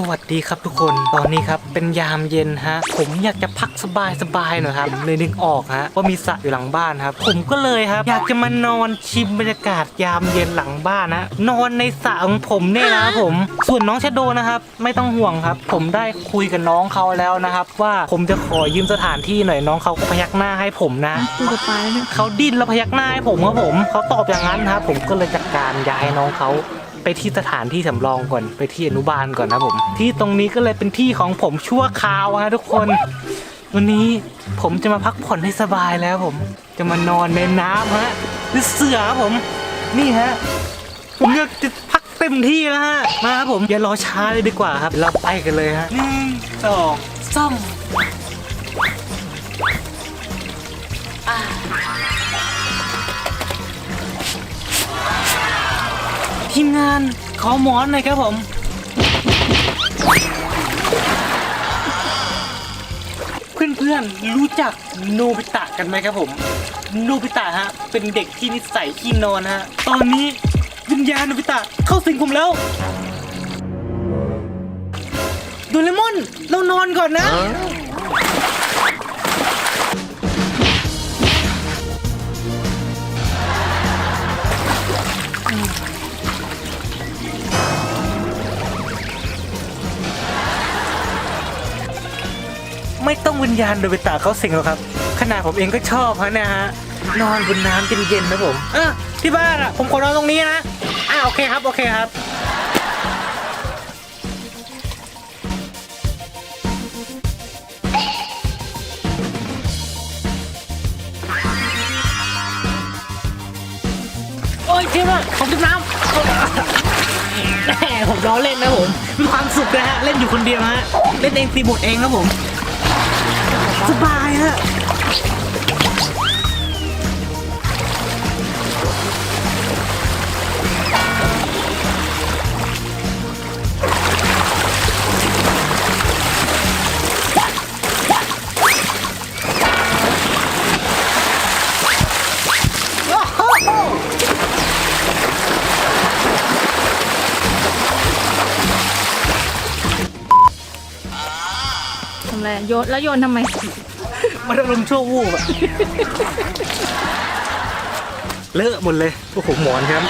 สวัสดีครับทุกคนตอนนี้ครับเป็นยามเย็นฮะ ผมอยากจะพักสบายสบายๆหน่อยครับผมเลยนึกออกฮะว่ามีสระอยู่หลังบ้านครับ ผมก็เลยครับ อยากจะมานอนชิมบรรยากาศยามเย็นหลังบ้านนะนอนในสระของผมเนี่ยนะครับผม ส่วนน้องชาโดนะครับ ไม่ต้องห่วงครับ ผมได้คุยกับน้องเขาแล้วนะครับ ว่าผมจะขอยืมสถานที่หน่อยน้องเขาก็พยักหน้าให้ผมนะกูจะไปแล้วเนี่ยเขาดิ้นแล้วพยักหน้าให้ผมครับผมเขาตอบอย่างนั้นครับผมก็เลยจัดการย้ายน้องเขา ไปที่สถานที่สำรองก่อนไปที่อนุบาลก่อนนะผม ที่ตรงนี้ก็เลยเป็นที่ของผมชั่วคราวฮะทุกคน วันนี้ผมจะมาพักผ่อนให้สบายแล้วผม จะมานอนในน้ำฮะหรือเสือผม นี่ฮะผมอยากจะพักเต็มที่แล้วฮะมาครับผมอย่ารอช้าเลยดีกว่าครับ เราไปกันเลยฮะหนึ่งสองสาม ทีมงานขอหมอนหน่อยครับผม เพื่อนๆรู้จักโนบิตะกันไหมครับผม โนบิตะฮะ เป็นเด็กที่นิสัยขี้นอนฮะ ตอนนี้วิญญาณโนบิตะเข้าสิงผมแล้วโดเรมอนเรานอนก่อนนะ ไม่ต้องวิญญาณโดยไปตาเขาสิงหรอกครับ ขนาดผมเองก็ชอบฮะเนี่ยฮะนอนบนน้ำเย็นๆนะผมอะที่บ้านอะผมขอนอนตรงนี้นะอะโอเคครับโอเคครับโอ้ยเจ๊มาผมจมน้ำแหมผมล้อเล่นนะผมมีความสุขนะฮะ เล่นอยู่คนเดียวฮะ เล่นเองตีบทเองครับผม สบายฮะำอะไรโยนแล้วโยนทำไม มันอารมณ์ชั่ววูบอะ เลอะหมดเลย โอ้โหหมอนครับ